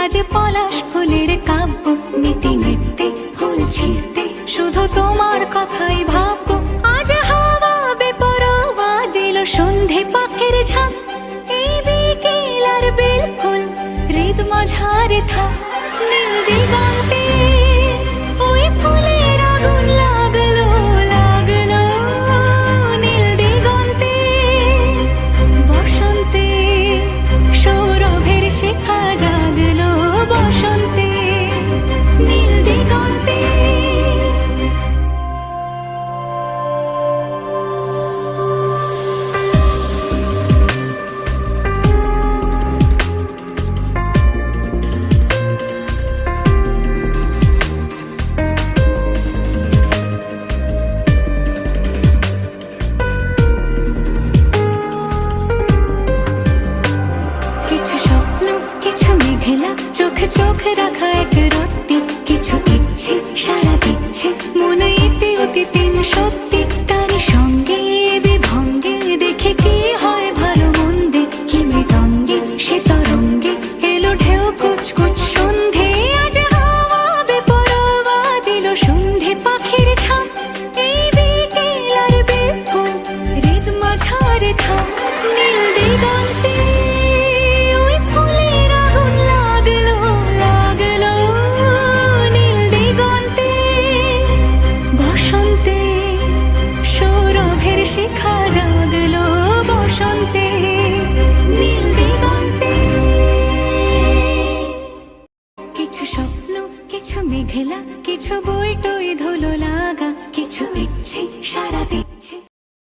আজ পলাশ ফুলের কাব্য, নীতি নৃত্যে ফুল ছিঁড়তে শুধু তোমার কথাই ভাববো আজ হাওয়া বেপরোয়া দিল সন্ধে পাখের ঝাঁক এই বিকেল আর বিলকুল হৃদ মাঝারে থাক। নীল দিগন্তে চোখে চোখ রাখা এক রাত্রি কিছু ইচ্ছে সারা বসন্তে, সৌরভের শিখা জাগল বসন্তে কিছু স্বপ্ন, কিছু মেঘলা, কিছু বই টই ধুলো লাগা কিছু ইচ্ছে সারা দিচ্ছে